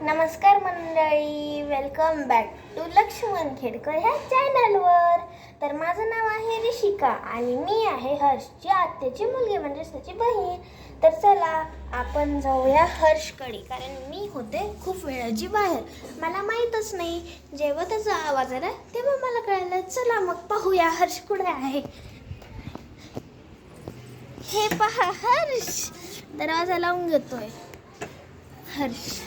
नमस्कार मंडळी welcome back to Lakshman Khedkar ह्या चॅनलवर तर माझं नाव आहे ऋषिका आणि मी आहे हर्षची आत्याची मुलगी म्हणजे त्याची बहीण. तर चला आपण जाऊया हर्षकडे कारण मी होते खूप वेळाची बाहेर. मला माहीतच नाही जेव्हा त्याचा आवाज आला तेव्हा मला कळलं चला मग पाहूया हर्ष कुठे आहे. हे पहा हर्ष दरवाजा लावून घेतोय. हर्ष.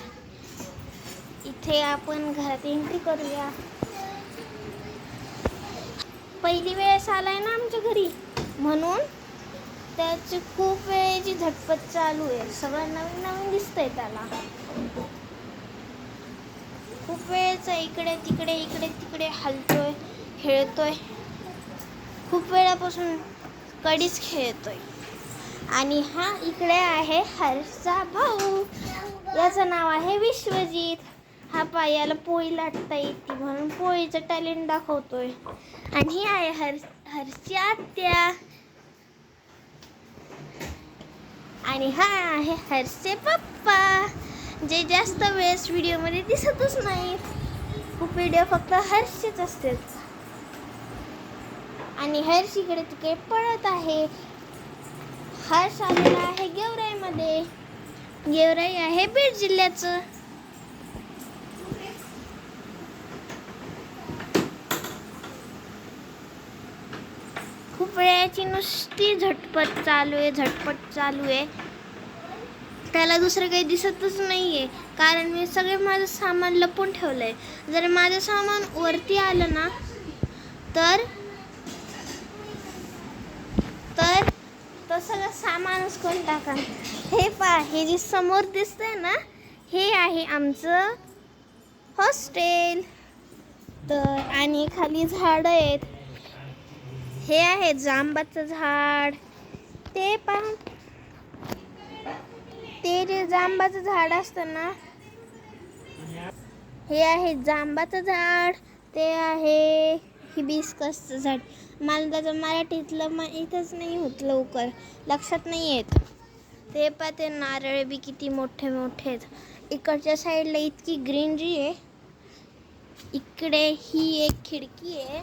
इथे आपण घरात एंट्री करूया. पहिली वेळेस आलाय ना आमच्या घरी. म्हणून त्याची खूप वेळेची झटपट चालू आहे. सगळं नवीन नवीन दिसतंय त्याला. खूप वेळेचा इकडे तिकडे इकडे तिकडे हलतोय खेळतोय. खूप वेळापासून कडीच खेळतोय. आणि हा इकडे आहे हर्षचा भाऊ. याचं नाव आहे विश्वजित. हा पायाला पोळी लाटता येते म्हणून पोळीचं टॅलेंट दाखवतोय. आणि ही आहे हर हरशी आत्या. आणि हा आहे हरसे पप्पा. जे जास्त वेळेस व्हिडिओमध्ये दिसतच नाहीत खूप व्हिडिओ फक्त हर्षचेच असतात. आणि हर्ष इकडे तिकडे पळत आहे. हर्ष आलेला आहे गेवराईमध्ये. गेवराई आहे बीड जिल्ह्याचं. खूप वेळाची नुसती झटपट चालू आहे झटपट चालू आहे. त्याला दुसरं काही दिसतच नाही आहे कारण मी सगळे माझं सामान लपून ठेवलं आहे जर माझं सामान वरती आलं ना तर तर तो सगळं सामानच करून टाका. हे पहा हे जे समोर दिसतंय ना हे आहे आमचं हॉस्टेल. तर आणि खाली झाडं आहेत. हे आहे जांबाचं झाड. ते पण ते जे जांबाचं झाड असतं ना हे आहे जांबाचं झाड. ते आहे हिबिस्कसचं झाड. मला त्याचं मराठीतलं माहीतच नाही होत लवकर. लक्षात नाही येत. ते पा ते नारळ बी किती मोठे मोठे आहेत. इकडच्या साईडला इतकी ग्रीनरी आहे. इकडे ही एक खिडकी आहे.